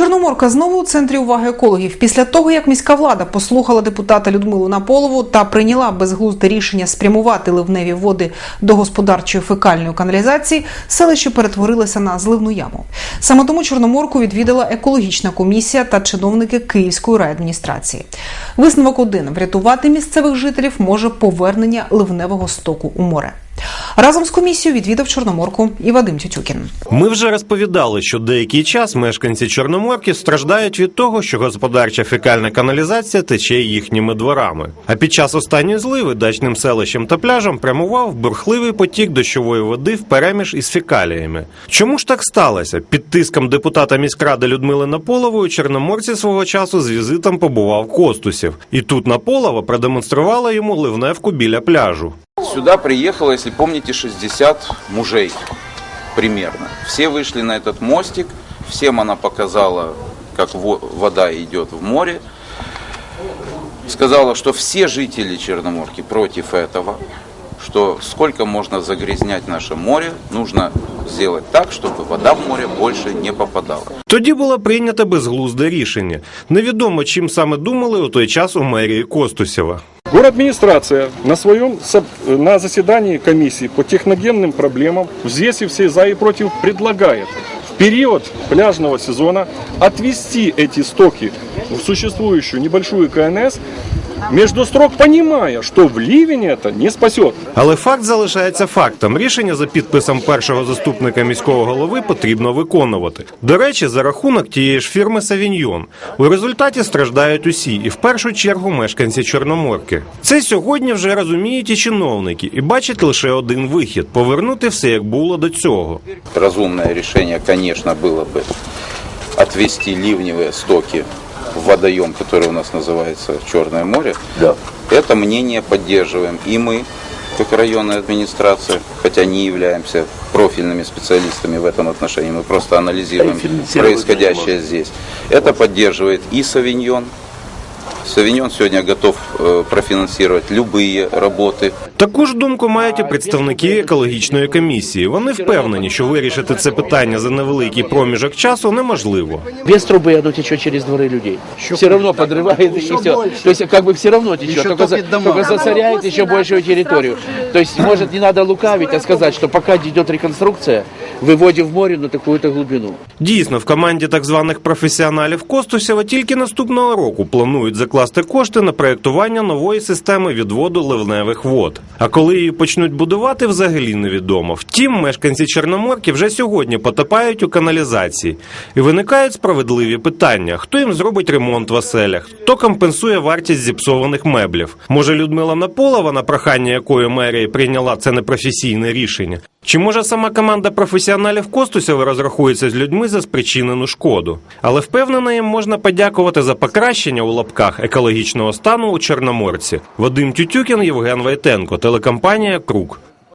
Чорноморка знову у центрі уваги екологів. Після того, як міська влада послухала депутата Людмилу Наполову та прийняла безглузде рішення спрямувати ливневі води до господарчої фекальної каналізації, селище перетворилося на зливну яму. Саме тому Чорноморку відвідала екологічна комісія та чиновники Київської райадміністрації. Висновок один врятувати місцевих жителів може повернення ливневого стоку у море. Разом з комісією відвідав Чорноморку і Вадим Тютюкін. Ми вже розповідали, що деякий час мешканці Чорноморки страждають від того, що господарча фекальна каналізація тече їхніми дворами. А під час останньої зливи дачним селищем та пляжем прямував бурхливий потік дощової води впереміж із фекаліями. Чому ж так сталося? Під тиском депутата міськради Людмили Наполової Чорноморці свого часу з візитом побував Костусів, і тут Наполова продемонструвала йому ливневку біля пляжу. Сюда приехало, если помните, 60 мужей примерно. Все вышли на этот мостик, всем она показала, как во- вода идет в море. Сказала, что все жители Черноморки против этого, что сколько можно загрязнять наше море, нужно сделать так, чтобы вода в море больше не попадала. Тоді було прийнято безглузде рішення. Невідомо, чим саме думали у той час у мерії Костусєва. Городадминистрация на своем на заседании комиссии по техногенным проблемам взвесив все за и против предлагает в период пляжного сезона отвести эти стоки в существующую небольшую КНС между строк, понимая, что в ливень это не спасет. Але факт залишається фактом. Рішення за підписом першого заступника міського голови потрібно виконувати. До речі, за рахунок тієї ж фірми Савіньйон. У результаті страждають усі, і в першу чергу мешканці Чорноморки. Це сьогодні вже розуміють і чиновники, і бачать лише один вихід повернути все як було до цього. Разумное решение, конечно, было бы Отвести ливневые стоки в водоем, который у нас называется Черное море. Это мнение поддерживаем и мы, как районная администрация, хотя не являемся профильными специалистами в этом отношении, мы просто анализируем происходящее здесь. Это поддерживает и Савиньон. Савиньон сегодня готов э, профинансировать любые работы Таку ж думку мають і представники екологічної комісії. Вони впевнені, що вирішити це питання за невеликий проміжок часу неможливо. Без трубы оно течет через дворы людей. все равно подрывает и все. То есть как бы все равно течет, только, за- только засоряет еще большую территорию. То есть может не надо лукавить, а сказать, что пока идет реконструкция, выводим в море на такую-то глубину. Дійсно, в команді так званих професіоналів Костусєва тільки наступного року планують закласти кошти на проєктування нової системи відводу ливневих вод. А коли її почнуть будувати, взагалі невідомо. Втім, мешканці Чорноморки вже сьогодні потопають у каналізації. І виникають справедливі питання: хто їм зробить ремонт в оселях, хто компенсує вартість зіпсованих меблів. Може, Людмила Наполова, на прохання якої мерія прийняла це непрофесійне рішення. Чи може сама команда професіоналів Костусєва розрахується з людьми за спричинену шкоду? Але впевнено, їм можна подякувати за покращення у лапках екологічного стану у Чорноморці. Вадим Тютюкін, Євген Вайтенко, телекомпанія Круг.